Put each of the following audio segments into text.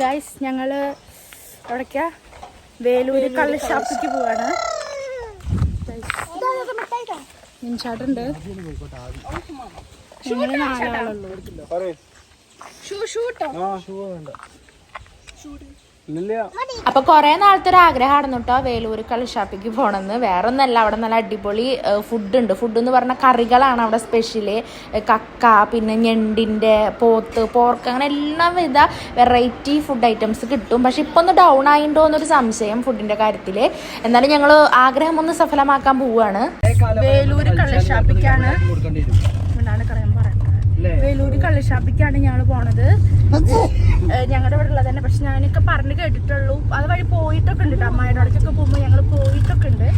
Guys ഞങ്ങൾ എവിടേക്കാ? വേലൂര് കള്ളുഷാപ്പിക്ക് പോവാണ്. മിൻചാട്ടുണ്ട് ഞങ്ങൾ നാലാളുള്ളൂ. അപ്പൊ കൊറേ നാളത്തെ ഒരു ആഗ്രഹമാണെന്ന് കേട്ടോ വേലൂര് കള്ളുഷാപ്പിക്ക് പോണെന്ന്. വേറെ ഒന്നല്ല അവിടെ നല്ല അടിപൊളി ഫുഡ് ഉണ്ട് ഫുഡ് എന്ന് പറഞ്ഞ കറികളാണ് അവിടെ സ്പെഷ്യൽ. കക്ക പിന്നെ ഞണ്ടിന്റെ പോത്ത് പോർക്ക് അങ്ങനെ എല്ലാവിധ വെറൈറ്റി ഫുഡ് ഐറ്റംസ് കിട്ടും. പക്ഷെ ഇപ്പൊ ഒന്ന് ഡൗൺ ആയിണ്ടോ എന്നൊരു സംശയം ഫുഡിന്റെ കാര്യത്തിൽ. എന്നാലും ഞങ്ങൾ ആഗ്രഹം ഒന്ന് സഫലമാക്കാൻ പോവാണ്. വേലൂർ പറയുന്നത് വേലൂര് കള്ളുഷാപ്പിക്കാണ് ഞങ്ങൾ പോണത്. ഞങ്ങളുടെ ഇവിടെ ഉള്ളത് തന്നെ. പക്ഷെ ഞാനൊക്കെ പറഞ്ഞു കേട്ടിട്ടുള്ളൂ. അത് വഴി പോയിട്ടൊക്കെ ഉണ്ട് അമ്മയുടെ അമ്മായിയുടെ അടക്കൊക്കെ പോകുമ്പോ ഞങ്ങൾ പോയിട്ടൊക്കെ ഉണ്ട്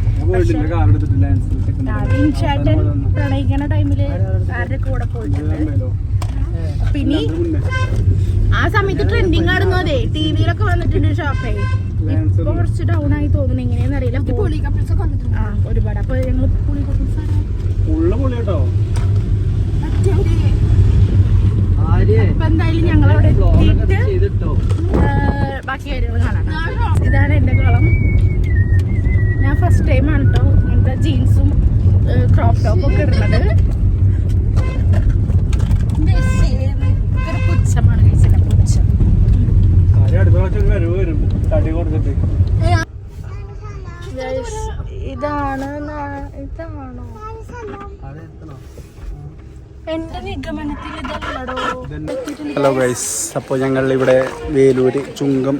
ചേട്ടൻ പ്രണയിക്കണ ടൈമിൽ ആരുടെ കൂടെ പോയിട്ടുണ്ട്. പിന്നെ ആ സമയത്ത് ട്രെൻഡിങ് ആയിരുന്നു അതെ? ടി വിയിലൊക്കെ വന്നിട്ടുണ്ട് ഷോപ്പേ ഇപ്പൊ കുറച്ച് ഡൗൺ ആയി തോന്നുന്നു. എങ്ങനെയാന്ന് അറിയില്ല. ആ ഒരുപാട്. അപ്പൊ ഞങ്ങൾ പുളി കപ്പിൾസ് അപ്പൊ എന്തായാലും ഞങ്ങൾ അവിടെ എത്തിയിട്ട് ബാക്കി കാര്യങ്ങൾ കാണാം. ഇതാണ് എന്റെ കുളം. ഞാൻ ഫസ്റ്റ് ടൈം ആണ് കേട്ടോ ഇങ്ങനത്തെ ജീൻസും ക്രോപ്പ് ടോപ്പും ഒക്കെ ഇടുന്നത്. പുച്ഛമാണ് കഴിച്ചത് പുച്ഛം. ഇതാണ് ഇതാണോ? ഹലോ ഗൈസ് അപ്പോൾ ഞങ്ങൾ ഇവിടെ വേലൂര് ചുങ്കം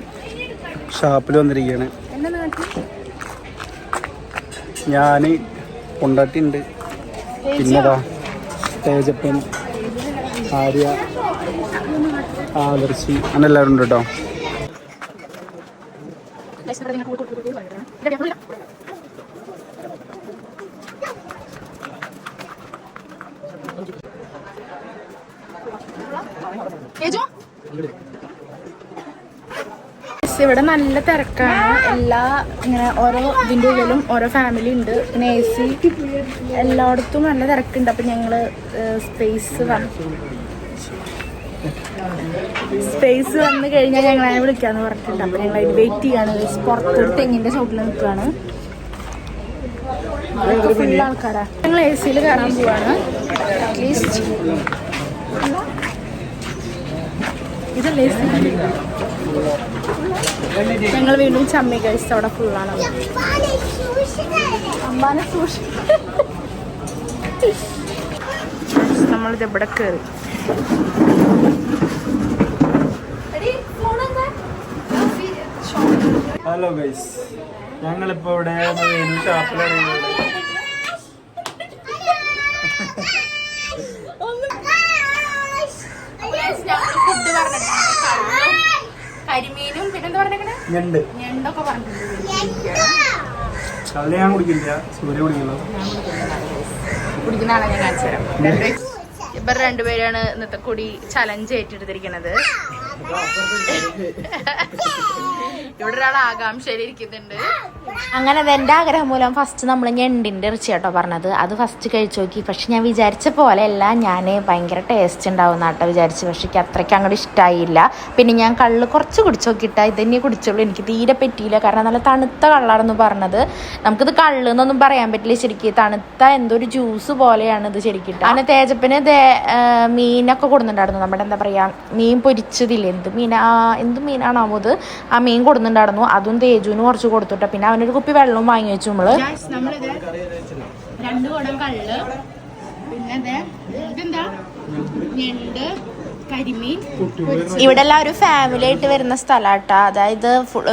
ഷാപ്പിൽ വന്നിരിക്കുകയാണ് ഞാൻ കൊണ്ടാട്ടിണ്ട്. പിന്നെതാ തേജപ്പൻ ആര്യ ആദർശി അങ്ങനെ എല്ലാവരും ഉണ്ട് കേട്ടോ. ഇവിടെ നല്ല തിരക്കാണ്. എല്ലാ ഇങ്ങനെ ഓരോ ഇതിന്റെ ഉള്ളിലും ഓരോ ഫാമിലി ഉണ്ട്. പിന്നെ എ സി എല്ലായിടത്തും നല്ല തിരക്കുണ്ട്. അപ്പൊ ഞങ്ങൾ സ്പേസ് വന്നു സ്പേസ് വന്നു കഴിഞ്ഞാൽ ഞങ്ങൾ അതിനെ വിളിക്കാന്ന് പറഞ്ഞിട്ടുണ്ട്. അപ്പൊ ഞങ്ങൾ അതിന് വെയിറ്റ് ചെയ്യാണ്. പുറത്തൊരു തെങ്ങിന്റെ ചോട്ടിൽ നിൽക്കുകയാണ് ഫുൾ ആൾക്കാരാ. ഞങ്ങൾ എ സിയിൽ കയറാൻ പോവാണ്. അറ്റ്ലീസ്റ്റ് ഇതല്ലേ ഞങ്ങൾ വീണ്ടും ചമ്മി കഴിച്ച അവിടെ ഫുള്ളാണ് അമ്മാനെ സൂക്ഷി നമ്മളിത് ഇവിടെ കയറി ഹലോ ഗൈസ് ഞങ്ങളിപ്പോ ഇവിടെ ഷാപ്പിലാണ് ഫുഡ് കരിമീനും പിന്നെന്താ പറഞ്ഞേ ഞണ്ട്. ഞണ്ടൊക്കെ പറഞ്ഞിട്ടുണ്ട്. ഞാൻ കുടിക്കില്ല. സൂര്യ കുടിക്കില്ല കുടിക്കുന്ന ആളെ ഞാൻ കാണിച്ചു തരാം. ഇവർ രണ്ടുപേരാണ് ഇന്നത്തെ കൂടി ചലഞ്ച് ഏറ്റെടുത്തിരിക്കുന്നത് ഇവിടെ ആകാംക്ഷയിൽ അങ്ങനെ എന്റെ ആഗ്രഹം മൂലം ഫസ്റ്റ് നമ്മൾ ഞണ്ടിന്റെ ഇറച്ചി കേട്ടോ പറഞ്ഞത്. അത് ഫസ്റ്റ് കഴിച്ചു നോക്കി. പക്ഷെ ഞാൻ വിചാരിച്ച പോലെ അല്ല ഞാൻ ഭയങ്കര ടേസ്റ്റ് ഉണ്ടാവും നാട്ടെ വിചാരിച്ചു. പക്ഷെ എനിക്ക് അത്രയ്ക്ക് അങ്ങോട്ട് ഇഷ്ടമായില്ല പിന്നെ ഞാൻ കള്ള് കുറച്ച് കുടിച്ചു നോക്കിയിട്ട് ഇതന്നെ കുടിച്ചുള്ളൂ. എനിക്ക് തീരെ പറ്റിയില്ല. കാരണം നല്ല തണുത്ത കള്ളാണെന്ന് പറഞ്ഞത്. നമുക്കിത് കള്ള് എന്നൊന്നും പറയാൻ പറ്റില്ല ശരിക്കും. തണുത്ത എന്തോ ഒരു ജ്യൂസ് പോലെയാണ് ഇത് ശരിക്കും അങ്ങനെ തേജപ്പിന് മീനൊക്കെ കൊടുക്കുന്നുണ്ടായിരുന്നു നമ്മുടെ എന്താ പറയാ മീൻ പൊരിച്ചതില്ലേ? എന്ത് ആ എന്ത് മീനാണോ അത്? ആ മീൻ കൊടുക്കുന്നുണ്ടായിരുന്നു അതും തേജുവിന് കുറച്ച് കൊടുത്തുട്ടോ. പിന്നെ അവനൊരു കുപ്പി വെള്ളവും വാങ്ങി വെച്ചു നമ്മൾ. രണ്ടു കുടം കള്ള്. പിന്നെ ഇതെന്താ? ഞണ്ട് കരിമീൻ. ഇവിടെ എല്ലാം ഒരു ഫാമിലി ആയിട്ട് വരുന്ന സ്ഥലാട്ടാ. അതായത്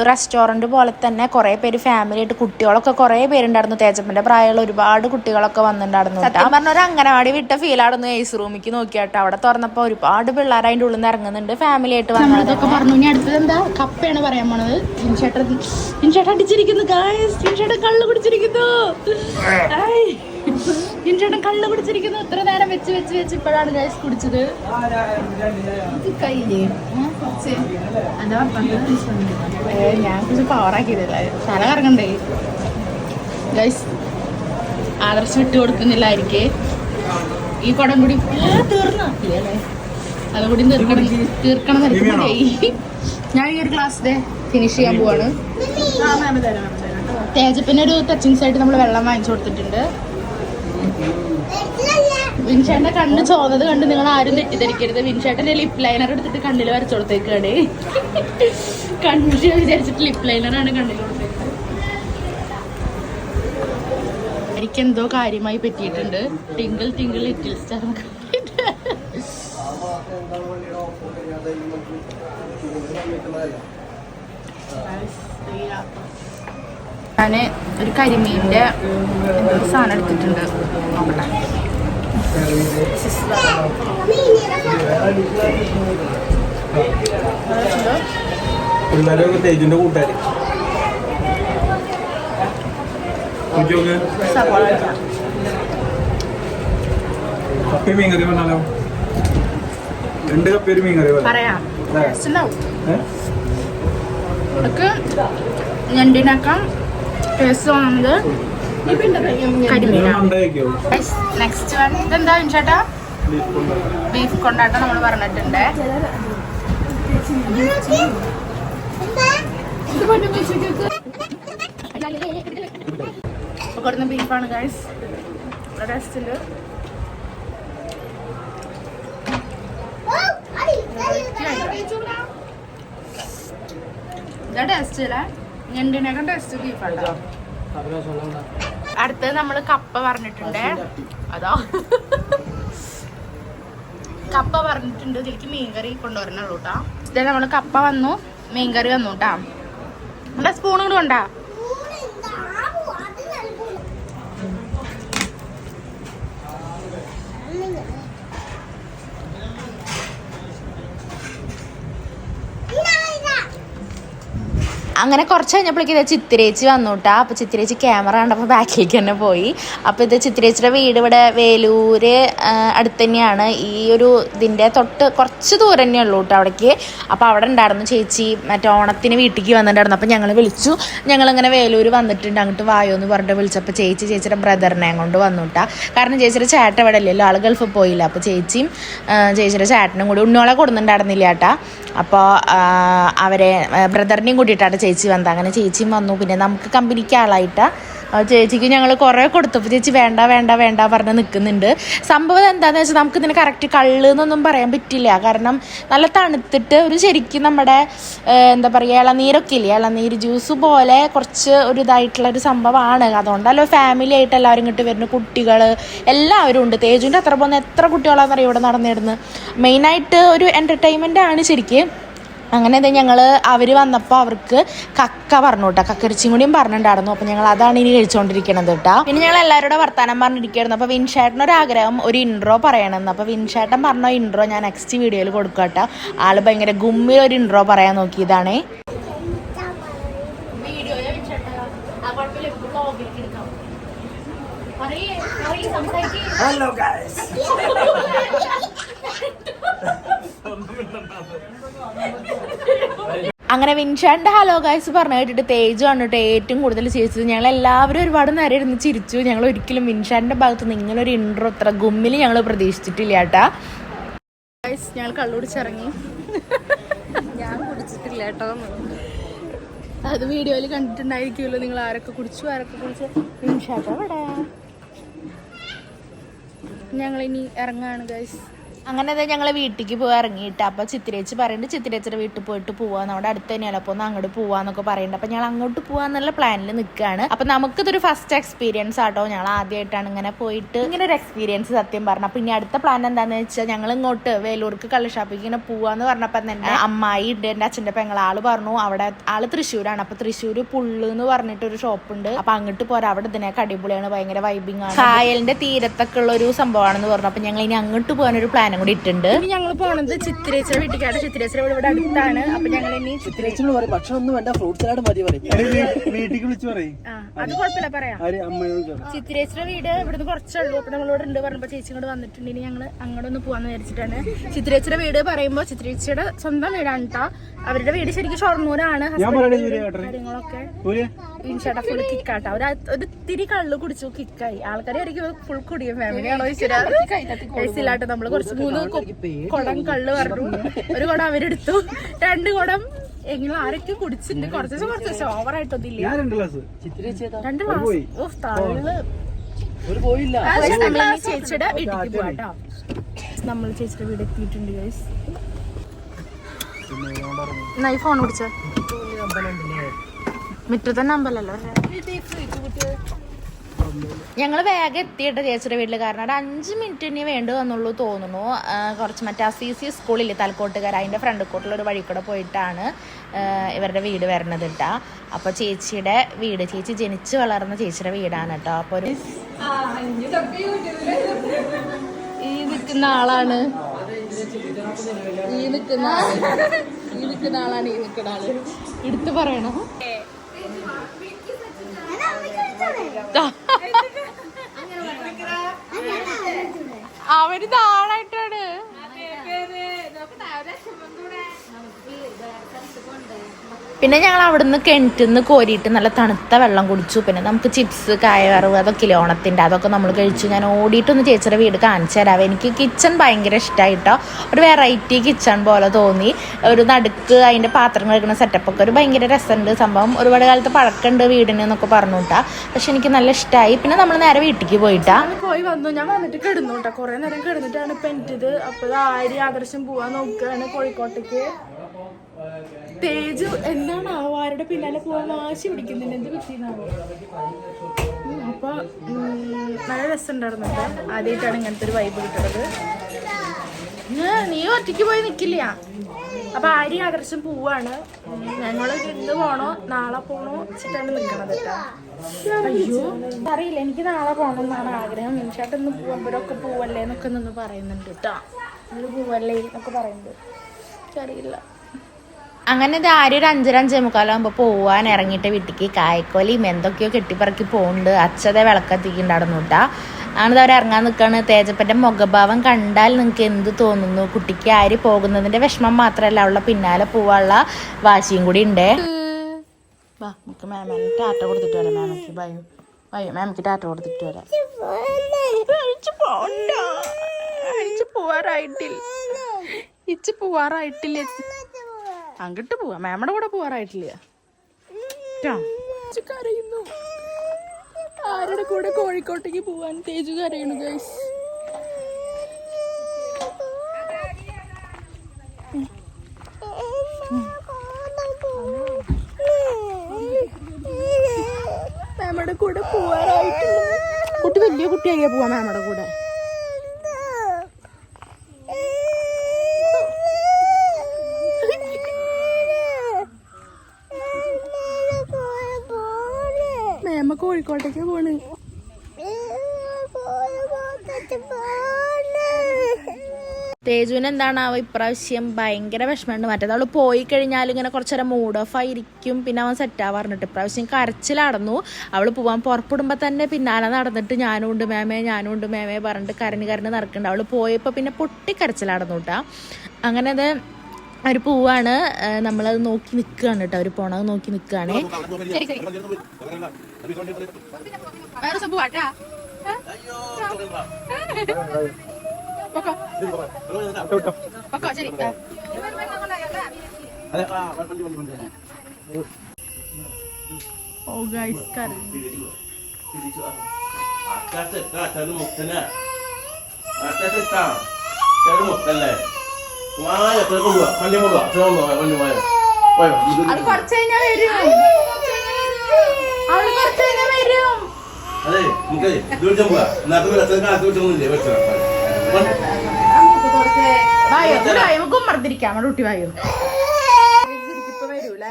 റെസ്റ്റോറന്റ് പോലെ തന്നെ കുറെ പേര് ഫാമിലി ആയിട്ട് കുട്ടികളൊക്കെ കുറെ പേരുണ്ടായിരുന്നു. തേജപ്പന്റെ പ്രായമുള്ള ഒരുപാട് കുട്ടികളൊക്കെ വന്നിട്ടുണ്ടായിരുന്നു. സത്യം പറഞ്ഞ ഒരു അംഗനവാടി വിട്ട ഫീൽ ആടുന്നു ഏസ് റൂമിക്ക് നോക്കിയാട്ടോ. അവിടെ തുറന്നപ്പോ ഒരുപാട് പിള്ളേർ അതിന്റെ ഉള്ളിൽ നിന്ന് ഇറങ്ങുന്നുണ്ട് ഫാമിലി ആയിട്ട് വന്നതൊക്കെ പറഞ്ഞു. ഇനി അടുത്തത് എന്താ? കപ്പയാണ് പറയാൻ പോണത്. ഇൻഷേട്ടൻ ഇൻഷേട്ടൻ അടിച്ചിരിക്കുന്നു കള്ള് കുടിച്ചിരിക്കുന്നു. ഇൻഷേട്ടൻ കള്ള് കുടിച്ചിരിക്കുന്നു ഇത്ര നേരം വെച്ച് വെച്ച് വെച്ച് ഇപ്പോഴാണ് ഗായസ് കുടിച്ചത്. കയ്യിലേ ഞാൻ കുറച്ച് പവറാക്കിയതല്ല തല കറങ്ങണ്ടേ? ഗൈസ് ആദർശ് വിട്ടു കൊടുക്കുന്നില്ലായിരിക്കേ. ഈ കുടം കൂടി തീർന്നു. അല്ലേ അതുകൂടി തീർക്കണം. തീർക്കണം ഞാൻ ഈ ഒരു ഗ്ലാസ് ഫിനിഷ് ചെയ്യാൻ പോവാണ്. തേജപ്പിനൊരു ടച്ചിങ്സ് ആയിട്ട് നമ്മൾ വെള്ളം വാങ്ങിച്ചു കൊടുത്തിട്ടുണ്ട്. വിൻഷേട്ടന്റെ കണ്ണ് ചോന്നത് കണ്ട് നിങ്ങൾ ആരും തെറ്റിദ്ധരിക്കരുത്. വിൻഷേട്ടന്റെ ലിപ് ലൈനർ എടുത്തിട്ട് കണ്ണിൽ വരച്ചു കൊടുത്തേക്കാണ് കൺഫ്യൂഷൻ വിചാരിച്ചിട്ട് ലിപ് ലൈനറാണ് കണ്ണിൽ കൊടുത്തേക്കുന്നത് എനിക്കെന്തോ കാര്യമായി പറ്റിയിട്ടുണ്ട്. ടിങ്കിൾ ടിങ്കിൾ ലിറ്റിൽ സ്റ്റാർ ഞാൻ ഒരു കരിമീന്റെ ഒരു സാധനം എടുത്തിട്ടുണ്ട്. നോക്കട്ടെ. കപ്പി തേജിന്റെ കറി പറഞ്ഞാലോ? രണ്ട് കപ്പി ഒരു മീൻ കറി പറയാം. അതെ. കരിമീനാണ്. മണ്ടയൊക്കെയോ നെക്സ്റ്റ് വൺ ഇതെന്താ ചേട്ടാ ബീഫ് കൊണ്ടാട്ടം നമ്മൾ പറഞ്ഞിട്ടുണ്ട്. കൊടുക്കുന്ന ബീഫാണ് ഗൈസ് റെസ്റ്റിൽ ഇതാ ടേസ്റ്റ് അല്ലേ ഞണ്ടിനേക്കാൾ ടേസ്റ്റ് ബീഫാട്ടോ അടുത്തത് നമ്മൾ കപ്പ പറഞ്ഞിട്ടുണ്ട്. അതോ? കപ്പ പറഞ്ഞിട്ടുണ്ട്. ഇതിലേക്ക് മീൻകറി കൊണ്ടുവരണുള്ളൂ കേട്ടോ ഇതേ നമ്മൾ കപ്പ വന്നു. മീൻകറി വന്നു കേട്ടാ നമ്മുടെ സ്പൂൺ കൊണ്ടാ? അങ്ങനെ കുറച്ച് കഴിഞ്ഞപ്പോഴേക്കും ഇത് ചിത്തിരേച്ചി വന്നുട്ടാ. അപ്പോൾ ചിത്തിരേച്ചി ക്യാമറ കണ്ടപ്പോൾ ബാക്കിലേക്ക് തന്നെ പോയി. അപ്പോൾ ഇത് ചിത്തിരേച്ചിയുടെ വീട് ഇവിടെ വേലൂര് അടുത്ത് തന്നെയാണ്. ഈ ഒരു ഇതിന്റെ തൊട്ട് കുറച്ച് ദൂരം തന്നെ ഉള്ളൂ കേട്ടോ അവിടേക്ക്. അപ്പോൾ അവിടെ ഉണ്ടായിരുന്നു ചേച്ചി മറ്റേ ഓണത്തിന് വീട്ടിലേക്ക് വന്നിട്ടുണ്ടായിരുന്നു. അപ്പോൾ ഞങ്ങൾ വിളിച്ചു. ഞങ്ങളിങ്ങനെ വേലൂര് വന്നിട്ടുണ്ട്. അങ്ങോട്ട് വായോ എന്ന് പറഞ്ഞിട്ട് വിളിച്ചപ്പോൾ ചേച്ചി ചേച്ചിയുടെ ബ്രദറിനെ കൊണ്ട് വന്നു കാരണം ചേച്ചിയുടെ ചേട്ടൻ ഇവിടെ ഇല്ലല്ലോ ആൾ ഗൾഫിൽ പോയില്ല. അപ്പോൾ ചേച്ചിയും ചേച്ചിയുടെ ചേട്ടനും കൂടി ഉണ്ണോളെ കൊടുക്കുന്നുണ്ടായിരുന്നില്ല ചേട്ടാ അപ്പോൾ അവരെ ബ്രദറിനെയും കൂട്ടിയിട്ടാണ് ചേച്ചി വന്നത് അങ്ങനെ ചേച്ചിയും വന്നു. പിന്നെ നമുക്ക് കമ്പനിക്ക് ആളായിട്ടാ. ചേച്ചിക്ക് ഞങ്ങൾ കുറേ കൊടുത്തപ്പോൾ ചേച്ചി വേണ്ട വേണ്ട വേണ്ട പറഞ്ഞ് നിൽക്കുന്നുണ്ട് സംഭവം എന്താണെന്ന് വെച്ചാൽ നമുക്ക് ഇതിന് കറക്റ്റ് കള്ള് എന്നൊന്നും പറയാൻ പറ്റില്ല. കാരണം നല്ല തണുത്തിട്ട് ഒരു ശരിക്കും നമ്മുടെ എന്താ പറയുക ഇളനീരൊക്കെ ഇല്ലേ? ഇളനീര് ജ്യൂസ് പോലെ കുറച്ച് ഒരു ഇതായിട്ടുള്ള ഒരു സംഭവമാണ്. അതുകൊണ്ടല്ലോ ഫാമിലി ആയിട്ട് എല്ലാവരും ഇങ്ങോട്ട് വരുന്ന. കുട്ടികൾ എല്ലാവരും ഉണ്ട്. തേജുവിന്റെ അത്ര പോകുന്ന എത്ര കുട്ടികളാണെന്നറിയാം ഇവിടെ നടന്നിരുന്നു മെയിനായിട്ട് ഒരു എന്റർടൈൻമെന്റ് ആണ് ശരിക്കും. അങ്ങനെ ഇത് ഞങ്ങൾ അവർ വന്നപ്പോൾ അവർക്ക് കക്ക പറഞ്ഞു കേട്ടോ കക്കരിച്ചും കൂടിയും പറഞ്ഞിട്ടുണ്ടായിരുന്നു അപ്പോൾ ഞങ്ങൾ അതാണ് ഇനി കഴിച്ചുകൊണ്ടിരിക്കണത് കേട്ടോ പിന്നെ ഞങ്ങൾ എല്ലാവരുടെ വർത്താനം പറഞ്ഞിരിക്കുകയായിരുന്നു അപ്പോൾ വിൻഷേട്ടൻ ഒരു ആഗ്രഹം ഒരു ഇൻട്രോ പറയണമെന്ന് അപ്പോൾ വിൻഷേട്ടൻ പറഞ്ഞ ഇൻട്രോ ഞാൻ നെക്സ്റ്റ് വീഡിയോയിൽ കൊടുക്കാം കേട്ടോ ആൾ ഭയങ്കര ഗുമ്മിൽ ഒരു ഇൻട്രോ പറയാൻ നോക്കിയതാണേ. ഹലോ ഗൈസ് അങ്ങനെ വിൻഷാന്റെ ഹലോ ഗൈസ് പറഞ്ഞു കേട്ടിട്ട് തേജു ആണ് കേട്ടോ ഏറ്റവും കൂടുതൽ ചിരിച്ചത്. ഞങ്ങൾ എല്ലാവരും ഒരുപാട് നേരം ഇരുന്ന് ചിരിച്ചു. ഞങ്ങൾ ഒരിക്കലും വിൻഷാന്റെ ഭാഗത്ത് നിന്ന് ഇങ്ങനെ ഒരു ഇൻട്രോ ഇത്ര ഗുമ്മിൽ ഞങ്ങൾ പ്രതീക്ഷിച്ചിട്ടില്ല കേട്ടാ. ഗൈസ് ഞങ്ങൾ കള്ളുടിച്ചിറങ്ങി ഞാൻ കുടിച്ചിട്ടില്ല കേട്ടോ. അത് വീഡിയോയിൽ കണ്ടിട്ടുണ്ടായിരിക്കുമല്ലോ. നിങ്ങൾ ആരൊക്കെ കുടിച്ചു ആരൊക്കെ കുടിച്ചു? വിൻഷാട്ടോ ഞങ്ങൾ ഇനി ഇറങ്ങാണ് ഗൈസ് അങ്ങനെ അതെ ഞങ്ങൾ വീട്ടിലേക്ക് പോയി ഇറങ്ങിയിട്ട്. അപ്പോൾ ചിത്രേച്ചി പറയുന്നുണ്ട് ചിത്തിരേച്ചിയുടെ വീട്ടിൽ പോയിട്ട് പോവാ. നമ്മുടെ അടുത്ത് തന്നെയാണ് അപ്പോൾ ഒന്ന് അങ്ങോട്ട് പോവാന്നൊക്കെ പറയുന്നുണ്ട് അപ്പോൾ ഞങ്ങൾ അങ്ങോട്ട് പോവാന്നുള്ള പ്ലാനിൽ നിൽക്കുകയാണ് അപ്പോൾ നമുക്കിതൊരു ഫസ്റ്റ് എക്സ്പീരിയൻസ് ആട്ടോ. ഞങ്ങൾ ആദ്യമായിട്ടാണ് ഇങ്ങനെ പോയിട്ട് ഇങ്ങനെ ഒരു എക്സ്പീരിയൻസ് സത്യം പറഞ്ഞു. അപ്പോൾ ഇനി അടുത്ത പ്ലാൻ എന്താണെന്ന് വെച്ചാൽ ഞങ്ങൾ ഇങ്ങോട്ട് വേലൂർക്ക് കള്ളഷാപ്പിക്ക് ഇങ്ങനെ പോവാന്ന് പറഞ്ഞപ്പോൾ തന്നെ അമ്മായി ഉണ്ട്. എന്റെ അച്ഛന്റെ പെങ്ങൾ ആൾ പറഞ്ഞു അവിടെ ആൾ തൃശ്ശൂരാണ്. അപ്പോൾ തൃശ്ശൂർ പുള്ള് എന്ന് പറഞ്ഞിട്ട് ഒരു ഷോപ്പ് ഉണ്ട്. അപ്പോൾ അങ്ങോട്ട് പോരാ. അവിടെ ഇതിനൊക്കെ അടിപൊളിയാണ്. ഭയങ്കര വൈബിങ് ആണ്. കായലിന്റെ തീരത്തൊക്കെ ഉള്ള ഒരു സംഭവമാണെന്ന് പറഞ്ഞു. അപ്പോൾ ഞങ്ങൾ ഇനി അങ്ങോട്ട് പോകാനൊരു ഒരു കൂടി ഇട്ടുണ്ട് ഇനി ഞങ്ങൾ പോണത് ചിത്രേശ്വര വീട്ടിലേക്കാണ് ചിത്രേശ്വര വീട് ഇവിടെ അടുത്താണ്. അപ്പൊ ഞങ്ങൾ ഇനി ചിത്രേശ്വര പറയും ഭക്ഷണം ഒന്നും വേണ്ട ഫ്രൂട്ട് സലാഡ് മതി പറയും. വീട്ടിലേക്ക് വിളിച്ചു പറയും. അത് കുഴപ്പമില്ല പറയാം. ചിത്തിരേച്ചിയുടെ വീട് ഇവിടുന്ന് കുറച്ചുള്ളൂ. അപ്പൊ നമ്മളിവിടെ ഉണ്ട് പറഞ്ഞപ്പോ ചേച്ചി ഇങ്ങോട്ട് വന്നിട്ടുണ്ട്. ഇനി ഞങ്ങൾ അങ്ങോട്ട് ഒന്ന് പോവാന്ന് വിചാരിച്ചിട്ടാണ്. ചിത്രേശ്വര വീട് പറയുമ്പോൾ ചിത്തിരേച്ചിയുടെ സ്വന്തം വീടാണ് കേട്ടോ അവരുടെ വീട് ശരിക്കും ഷൊർണൂരാണ്. കാര്യങ്ങളൊക്കെ. ഇൻഷാട്ട ഫുൾ കിക്കാട്ടോ ഒരു ഒരു തിരി കള്ള് കുടിച്ചു കിക്കായി ആൾക്കാരെ ആയിരിക്കും ഫുൾ കുടിയും. ഫാമിലിയാണോ ചോദിച്ചില്ലാട്ടോ നമ്മൾ കുറച്ച് മൂന്ന് കുടം കള്ള് പറഞ്ഞു. ഒരു കുടം അവരെടുത്തു. രണ്ട് കുടം എങ്ങനെ ആരൊക്കെ കുടിച്ചിട്ടുണ്ട്? കുറച്ചു കുറച്ച് ഓവർ ആയിട്ടൊന്നില്ല ദിവസം ഗ്ലാസ് ചിത്തിരി ചേച്ചി രണ്ട്. ഗ്ലാസ് ഓ തള്ളു ചേച്ചിയുടെ വീട്ടിലേക്ക് പോവാട്ടോ. നമ്മൾ ചേച്ചിയുടെ വീട് എത്തിയിട്ടുണ്ട് ഗൈസ് നൈ ഫോൺ കുടിച്ചു മിറ്റത്തന്നെ തന്നെ അമ്പലല്ലോ ഞങ്ങൾ വേഗം എത്തിയിട്ട് ചേച്ചിയുടെ വീട്ടിൽ കാരണം ഒരു അഞ്ച് മിനിറ്റ് ഇനി വേണ്ടി വന്നുള്ളൂ തോന്നുന്നു. കുറച്ച് മറ്റേ അസീസി സ്കൂളില്ലേ തലക്കോട്ടുകാർ അതിന്റെ ഫ്രണ്ട് കോട്ടിലൊരു വഴി കൂടെ പോയിട്ടാണ് ഇവരുടെ വീട് വരണത് കേട്ടോ അപ്പോൾ ചേച്ചിയുടെ വീട് ചേച്ചി ജനിച്ചു വളർന്ന ചേച്ചിയുടെ വീടാണ് കേട്ടോ അപ്പോൾ ഒരു ഈ നിൽക്കുന്ന ആളാണ്. ഈ നിൽക്കുന്ന ഈ നിൽക്കുന്ന ആളാണ് ഈ നിൽക്കുന്ന ആൾ. എടുത്തു പറയണോ? അവർ താളായിട്ടാണ് പിന്നെ ഞങ്ങൾ അവിടുന്ന് കിണറ്റിന്ന് കോരിയിട്ട് നല്ല തണുത്ത വെള്ളം കുടിച്ചു. പിന്നെ നമുക്ക് ചിപ്സ് കായവറവ് അതൊക്കെ ഓണത്തിന്റെ അതൊക്കെ നമ്മൾ കഴിച്ചു. ഞാൻ ഓടിയിട്ടൊന്ന് ചേച്ചിയുടെ വീട് കാണിച്ചു തരാം. എനിക്ക് കിച്ചൺ ഭയങ്കര ഇഷ്ടമായിട്ടോ ഒരു വെറൈറ്റി കിച്ചൺ പോലെ തോന്നി. ഒരു നടുക്ക് അതിന്റെ പാത്രങ്ങൾ എടുക്കുന്ന സെറ്റപ്പൊക്കെ ഒരു ഭയങ്കര രസമുണ്ട് സംഭവം. ഒരുപാട് കാലത്ത് പഴക്കമുണ്ട് വീടിന് എന്നൊക്കെ പറഞ്ഞു കേട്ടാ പക്ഷെ എനിക്ക് നല്ല ഇഷ്ടമായി പിന്നെ നമ്മൾ നേരെ വീട്ടിലേക്ക് പോയിട്ടാ. പോയി വന്നു. ഞാൻ വന്നിട്ട് കിടന്നു കേട്ടോ കുറെ നേരം കിടന്നിട്ടാണ് ഇപ്പം എനിക്കിത് അപ്പോൾ ആര്യ ആര് ആദർശം പോവാൻ നോക്കുകയാണ് കോഴിക്കോട്ടേക്ക്. തേജു എന്താണ് ആവോ ആരുടെ പിന്നാലെ പോകാൻ വാശി പിടിക്കുന്നില്ല? എന്ത് പറ്റിയെന്നാവോ? അപ്പൊ നല്ല രസമുണ്ടായിരുന്നു കേട്ടോ. ആദ്യമായിട്ടാണ് ഇങ്ങനത്തെ ഒരു വൈബ് കിട്ടുന്നത്. നീ ഒറ്റയ്ക്ക് പോയി നിക്കില്ല. അപ്പൊ ആര്യ ആദർശം പോവാണ്. ഞങ്ങൾ ഇന്ന് പോണോ? നാളെ പോണോ? വെച്ചിട്ടാണ് നിൽക്കണത് അയ്യോ. അറിയില്ല എനിക്ക് നാളെ പോകണം എന്നാണ് ആഗ്രഹം. നിമിഷായിട്ട് ഇന്ന് ഇവരൊക്കെ പോവല്ലേ എന്നൊക്കെ നിന്ന് പറയുന്നുണ്ട് കേട്ടോ. ഇവർ പോവല്ലേ എന്നൊക്കെ പറയുന്നുണ്ട്. എനിക്കറിയില്ല. അങ്ങനെ ഇത് ആര് ഒരു അഞ്ചര അഞ്ചേ മുക്കാലാകുമ്പോൾ പോവാൻ ഇറങ്ങിയിട്ട് വീട്ടിക്ക്. കായ്ക്കോലിയും എന്തൊക്കെയോ കെട്ടിപ്പറക്കി പോകുന്നുണ്ട് അച്ഛതെ വിളക്കത്തിക്കുണ്ടായിരുന്നു കേട്ടാ ആണിത് അവർ ഇറങ്ങാൻ നിൽക്കുകയാണ് തേജപ്പന്റെ മുഖഭാവം കണ്ടാൽ നിങ്ങൾക്ക് എന്ത് തോന്നുന്നു? കുട്ടിക്ക് ആര് പോകുന്നതിന്റെ വിഷമം മാത്രമല്ല അവളുടെ പിന്നാലെ പോവാനുള്ള വാശിയും കൂടി ഉണ്ട്. വാ കൊടുത്തിട്ട് ബൈ. ടാറ്റ കൊടുത്തിട്ട് വരാം. ഇച്ച് പോവാറായിട്ടില്ല. അങ്ങോട്ട് പോവാ. മാമയുടെ കൂടെ പോവാറായിട്ടില്ല. ആരുടെ കൂടെ കോഴിക്കോട്ടേക്ക് പോവാൻ തേജു കരയുന്നു ഗൈസ് മാമയുടെ കൂടെ പോവാറായിട്ടില്ല. കുട്ടി വലിയ കുട്ടിയായി പോവാ മാമയുടെ കൂടെ? കോഴിക്കോട്ടേക്ക് പോണ്. തേജുവിന് എന്താണാവോ ഇപ്രാവശ്യം ഭയങ്കര വിഷമമുണ്ട്. മറ്റേത് അവൾ പോയി കഴിഞ്ഞാൽ ഇങ്ങനെ കുറച്ചു നേരം മൂഡ് ഓഫ് ആയിരിക്കും. പിന്നെ അവൻ സെറ്റ് ആവാറുണ്ട്. ഇപ്രാവശ്യം കരച്ചിലടന്നു അവൾ പോവാൻ പുറപ്പെടുമ്പോ തന്നെ പിന്നാലെ നടന്നിട്ട് ഞാനും ഉണ്ട് മേമേ ഞാനും ഉണ്ട് മേമേ പറഞ്ഞിട്ട് കരഞ്ഞ് കരഞ്ഞ് നടക്കുന്നുണ്ട് അവൾ പോയപ്പോ പിന്നെ പൊട്ടി കരച്ചിലടന്നു കേട്ടാ അങ്ങനെ അത് അവർ പോവാണ്. നമ്മളത് നോക്കി നിൽക്കുകയാണ് കേട്ടോ അവർ പോണത് നോക്കി നിൽക്കുകയാണ് ഓ ഗൈസ് ആകാശത്താ ചെറു മുത്തന്. ആകാശത്താ ചെറു വായ കൊണ്ടുപോവാ വണ്ടി കൊണ്ടുപോവാ ചെറുതോ വണ്ടി പോയോ പോയോ അത് കുറച്ച് കഴിഞ്ഞാൽ വരും. അവൾ കുറച്ച് കഴിഞ്ഞാൽ വരും. അതെ നമുക്ക് ദൂരം പോവാ. ഇന്നത്തെ പോലെ അത്ര കാലത്ത് വിട്ടൊന്നുമില്ലേ വെച്ചാ. വായോ വായോ നമുക്ക് ഉമ്മർത്തിരിക്കാം നമ്മുടെ കുട്ടി വായോ. ഇപ്പൊ വരൂല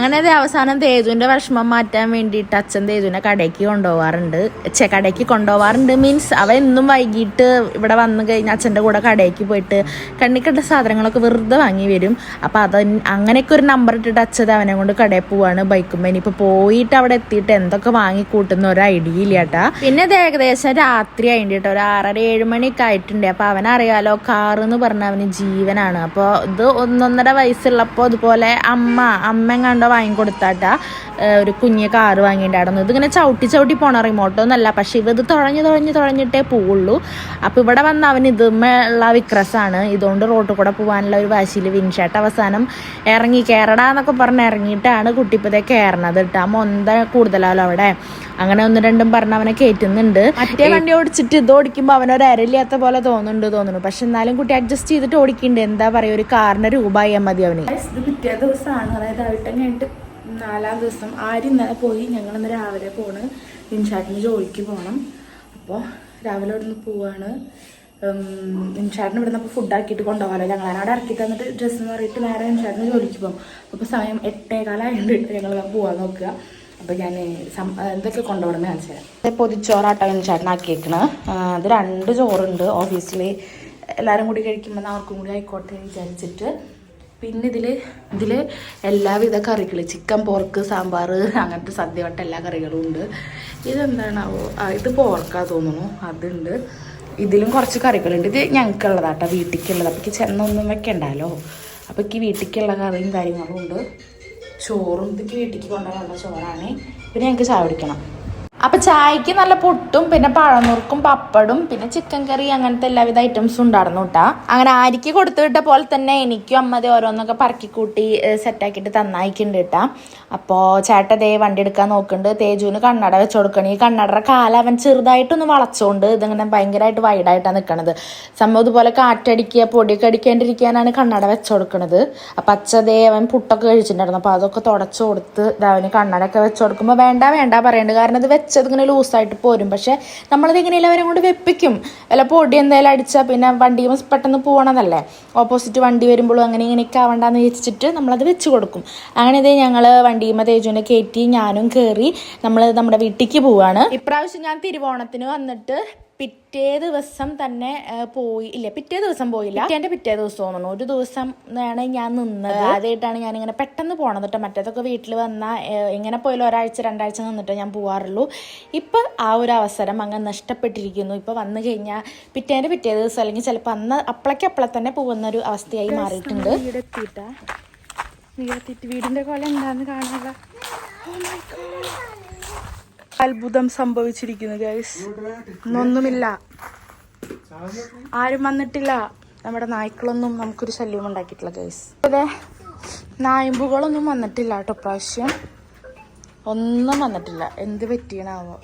അങ്ങനെ അത് അവസാനം തേജുവിന്റെ വിഷമം മാറ്റാൻ വേണ്ടിയിട്ട് അച്ഛൻ തേജുവിനെ കടയ്ക്ക് കൊണ്ടുപോകാറുണ്ട് ചെ കടയ്ക്ക് കൊണ്ടുപോകാറുണ്ട് മീൻസ് അവൻ എന്നും വൈകിട്ട് ഇവിടെ വന്നു കഴിഞ്ഞാൽ അച്ഛന്റെ കൂടെ കടയ്ക്ക് പോയിട്ട് കണ്ണിക്കണ്ട സാധനങ്ങളൊക്കെ വെറുതെ വാങ്ങി വരും. അപ്പോൾ അത് അങ്ങനെയൊക്കെ ഒരു നമ്പർ ഇട്ടിട്ട് അച്ഛൻ അവനെ കൊണ്ട് കടയിൽ പോവാണ് ബൈക്കുമ്പോൾ ഇനിയിപ്പോൾ പോയിട്ട് അവിടെ എത്തിയിട്ട് എന്തൊക്കെ വാങ്ങി കൂട്ടുന്ന ഒരു ഐഡിയ ഇല്ല കേട്ടാ പിന്നെ അത് ഏകദേശം രാത്രി ആയിട്ട് ഒരു ആറര ഏഴ് മണിയൊക്കെ ആയിട്ടുണ്ട്. അപ്പോൾ അവനറിയാലോ കാറ് എന്ന് പറഞ്ഞ അവന് ജീവനാണ്. അപ്പോൾ ഇത് ഒന്നൊന്നര വയസ്സുള്ളപ്പോൾ അതുപോലെ അമ്മ അമ്മ കണ്ടോ വാങ്ങിക്കൊടുത്താട്ടാ. കൊടുത്താട്ട ഒരു കുഞ്ഞ് കാറ് വാങ്ങിയിട്ടുണ്ടായിരുന്നു. ഇതിങ്ങനെ ചവിട്ടി ചവിട്ടി പോണ റിമോട്ടൊന്നല്ല പക്ഷെ ഇവ ഇത് തുഴഞ്ഞ് തുഴഞ്ഞ് തുഴഞ്ഞിട്ടേ പോവുള്ളൂ. അപ്പോൾ ഇവിടെ വന്ന അവൻ ഇതുമുള്ള വിക്രസാണ്. ഇതുകൊണ്ട് റോട്ടിൽ കൂടെ പോകാനുള്ള ഒരു വാശിയിൽ വിൻഷേട്ട് അവസാനം ഇറങ്ങി കയറടാ എന്നൊക്കെ പറഞ്ഞ് ഇറങ്ങിയിട്ടാണ് കുട്ടിപ്പതേ കയറണത് കേട്ടോ. ആ മൊന്ത കൂടുതലാലോ അവിടെ. അങ്ങനെ ഒന്ന് രണ്ടും പറഞ്ഞ് അവനെ കയറ്റുന്നുണ്ട് മറ്റേ വണ്ടി ഓടിച്ചിട്ട് ഇത് ഓടിക്കുമ്പോൾ അവനൊരു അരയില്ലാത്ത പോലെ തോന്നുന്നുണ്ട് തോന്നുന്നു. പക്ഷെ എന്നാലും കുട്ടി അഡ്ജസ്റ്റ് ചെയ്തിട്ട് ഓടിക്കുന്നുണ്ട്. എന്താ പറയുക ഒരു കാറിന് ചെയ്യാൻ മതി അവന്. പിറ്റേ ദിവസമാണ്. അതായത് അവിട്ടം നാലാം ദിവസം ആരും ഇന്നലെ പോയി? ഞങ്ങൾ ഇന്ന് രാവിലെ പോണ്. ഇൻഷാട്ടിന് ജോലിക്ക് പോകണം അപ്പോൾ രാവിലെ ഇവിടുന്ന് പോവാണ്. ഇൻഷാട്ടിന് ഇവിടുന്ന് അപ്പോൾ ഫുഡ് ആക്കിയിട്ട് കൊണ്ടുപോകാമല്ലോ ഞങ്ങൾ അവിടെ ഇറക്കി തന്നിട്ട് ഡ്രസ്സ് മാറിയിട്ട് നേരെ ഇൻഷാട്ടിന് ജോലിക്ക് പോകും അപ്പോൾ സമയം എട്ടേകാലായതുകൊണ്ട് ഞങ്ങൾ പോകാൻ നോക്കുക. അപ്പോൾ ഞാൻ എന്തൊക്കെ കൊണ്ടുപോകണമെന്ന് കാണിച്ചു തരാം. പൊതിച്ചോറാട്ടോ ഇൻഷാട്ടിനാക്കിയേക്കണ് അത് രണ്ട് ചോറുണ്ട്. ഓഫീസിൽ എല്ലാവരും കൂടി കഴിക്കുമ്പോൾ അവർക്കും കൂടി ആയിക്കോട്ടെ വിചാരിച്ചിട്ട് പിന്നെ ഇതിൽ ഇതിൽ എല്ലാവിധ കറികൾ ചിക്കൻ പോർക്ക് സാമ്പാർ അങ്ങനത്തെ സദ്യ വട്ട എല്ലാ കറികളും ഉണ്ട്. ഇതെന്താണാവോ? ഇത് പോർക്കാ തോന്നുന്നു. അതുണ്ട്. ഇതിലും കുറച്ച് കറികളുണ്ട്. ഇത് ഞങ്ങൾക്കുള്ളതാട്ടോ വീട്ടിലേക്കുള്ളത് അപ്പം ചെന്നൊന്നും വെക്കണ്ടല്ലോ അപ്പം ഈ വീട്ടിലേക്കുള്ള കറിയും കാര്യങ്ങളും ഉണ്ട്. ചോറും ഇതൊക്കെ വീട്ടിലേക്ക് കൊണ്ടുപോകാനുള്ള ചോറാണ്. പിന്നെ ഞങ്ങൾക്ക് ചായ കുടിക്കണം. അപ്പൊ ചായക്ക് നല്ല പുട്ടും പിന്നെ പഴനുറുക്കും പപ്പടും പിന്നെ ചിക്കൻ കറി അങ്ങനത്തെ എല്ലാവിധ ഐറ്റംസും ഉണ്ടായിരുന്നു കേട്ടാ അങ്ങനെ ആരിക്ക് കൊടുത്തു വിട്ട പോലെ തന്നെ എനിക്കും അമ്മതി ഓരോന്നൊക്കെ പറക്കി കൂട്ടി സെറ്റാക്കിയിട്ട് തന്നായിക്കുണ്ട് കേട്ടാ അപ്പോൾ ചേട്ട ദേ വണ്ടി എടുക്കാൻ നോക്കുന്നുണ്ട് തേജുവിന് കണ്ണട വെച്ച് കൊടുക്കണം. ഈ കണ്ണടയുടെ കാല അവൻ ചെറുതായിട്ടൊന്ന് വളച്ചോണ്ട് ഇതിങ്ങനെ ഭയങ്കരമായിട്ട് വൈഡായിട്ടാണ് നിൽക്കണത് സംഭവം ഇതുപോലെ കാറ്റടിക്കുക പൊടിയൊക്കെ അടിക്കാണ്ടിരിക്കാനാണ് കണ്ണട വെച്ച് കൊടുക്കണത്. അപ്പം അച്ഛതേ അവൻ പുട്ടൊക്കെ കഴിച്ചിട്ടുണ്ടായിരുന്നു. അപ്പോൾ അതൊക്കെ തുടച്ചു കൊടുത്ത് അവന് കണ്ണടയൊക്കെ വെച്ച് വേണ്ട വേണ്ട പറയണ്ട്. കാരണം ഇത് വെച്ചത് ഇങ്ങനെ ലൂസായിട്ട് പോരും. പക്ഷേ നമ്മളത് എങ്ങനെയല്ല അവരെ കൊണ്ട് വെപ്പിക്കും. അല്ല പൊടി എന്തായാലും അടിച്ചാൽ പിന്നെ വണ്ടി പെട്ടെന്ന് പോകണമെന്നല്ലേ ഓപ്പോസിറ്റ് വണ്ടി വരുമ്പോഴും അങ്ങനെ ഇങ്ങനെയൊക്കെ ആവണ്ടെന്ന് വെച്ചിട്ട് നമ്മളത് വെച്ച് കൊടുക്കും. അങ്ങനെ ഇതേ ഞങ്ങൾ വണ്ടിയുമ്മ തേജുവിനെ കയറ്റി ഞാനും കയറി നമ്മൾ നമ്മുടെ വീട്ടിലേക്ക് പോവാണ്. ഇപ്രാവശ്യം ഞാൻ തിരുവോണത്തിന് വന്നിട്ട് പിറ്റേ ദിവസം തന്നെ പോയി ഇല്ല പിറ്റേ ദിവസം പോയില്ല. പിറ്റേന്റെ പിറ്റേ ദിവസം തോന്നുന്നു. ഒരു ദിവസം ആണ് ഞാൻ നിന്നത്. ആദ്യമായിട്ടാണ് ഞാൻ ഇങ്ങനെ പെട്ടെന്ന് പോണത് കേട്ടോ മറ്റേതൊക്കെ വീട്ടിൽ വന്നാൽ ഇങ്ങനെ പോയാലും ഒരാഴ്ച രണ്ടാഴ്ച നിന്നിട്ട് ഞാൻ പോവാറുള്ളൂ. ഇപ്പം ആ ഒരു അവസരം അങ്ങ് നഷ്ടപ്പെട്ടിരിക്കുന്നു. ഇപ്പം വന്നു കഴിഞ്ഞാൽ പിറ്റേന്റെ പിറ്റേ ദിവസം അല്ലെങ്കിൽ ചിലപ്പോൾ അന്ന് അപ്പളക്ക് അപ്പളെ തന്നെ പോകുന്ന ഒരു അവസ്ഥയായി മാറിയിട്ടുണ്ട്. വീടെത്തിയിട്ടാ? വീടിന്റെ കൊല എന്താന്ന് കാണാനുള്ള? അത്ഭുതം സംഭവിച്ചിരിക്കുന്നു ഗൈസ് ഇന്നൊന്നുമില്ല. ആരും വന്നിട്ടില്ല. നമ്മുടെ നായ്ക്കളൊന്നും നമുക്കൊരു ശല്യം ഉണ്ടാക്കിയിട്ടില്ല ഗൈസ് അതെ നായമ്പുകളൊന്നും വന്നിട്ടില്ല കേട്ടോ പ്രാവശ്യം ഒന്നും വന്നിട്ടില്ല. എന്ത് പറ്റിയണാവോ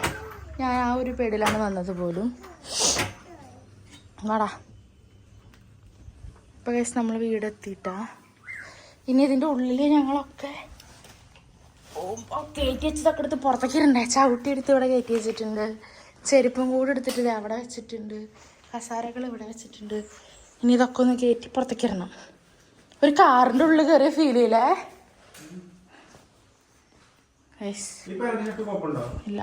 ഞാൻ ആ ഒരു പേടിലാണ് വന്നത് പോലും. വാടാ. ഇപ്പൊ ഗൈസ് നമ്മൾ വീടെത്തിയിട്ടാ. ഇനി ഇതിന്റെ ഉള്ളിൽ ഞങ്ങളൊക്കെ കയറ്റി വെച്ചതൊക്കെ എടുത്ത് പുറത്തേക്ക് ഇടണ്ടേ? ചവിട്ടി എടുത്ത് ഇവിടെ കയറ്റി വെച്ചിട്ടുണ്ട് ചെരുപ്പും കൂടെ എടുത്തിട്ട് ദേ അവിടെ വെച്ചിട്ടുണ്ട്. കസാരകൾ ഇവിടെ വെച്ചിട്ടുണ്ട്. ഇനി ഇതൊക്കെ ഒന്ന് കയറ്റി പുറത്തേക്ക് ഇടണം. ഒരു കാറിന്റെ ഉള്ളിൽ കയറിയ ഫീൽ ചെയ്യില്ലേ. ഇല്ല.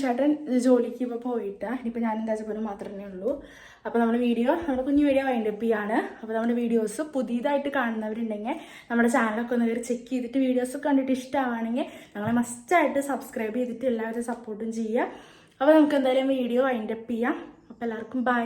ചേട്ടൻ ജോലിക്ക് ഇപ്പോൾ പോയിട്ടാ. ഇനിയിപ്പോൾ ഞാൻ എന്താ വെച്ചാൽ മാത്രമേ ഉള്ളൂ. അപ്പോൾ നമ്മുടെ വീഡിയോ നമ്മുടെ കുഞ്ഞു വീഡിയോ വൈൻഡ് അപ്പ് ചെയ്യാണ്. അപ്പോൾ നമ്മുടെ വീഡിയോസ് പുതിയതായിട്ട് കാണുന്നവരുണ്ടെങ്കിൽ നമ്മുടെ ചാനലൊക്കെ ഒന്ന് കയറി ചെക്ക് ചെയ്തിട്ട് വീഡിയോസ് കണ്ടിട്ട് ഇഷ്ടമാണെങ്കിൽ ഞങ്ങളെ മസ്റ്റായിട്ട് സബ്സ്ക്രൈബ് ചെയ്തിട്ട് എല്ലാവരും സപ്പോർട്ടും ചെയ്യുക. അപ്പോൾ നമുക്ക് എന്തായാലും വീഡിയോ വൈൻഡപ്പ് ചെയ്യാം. അപ്പോൾ എല്ലാവർക്കും ബൈ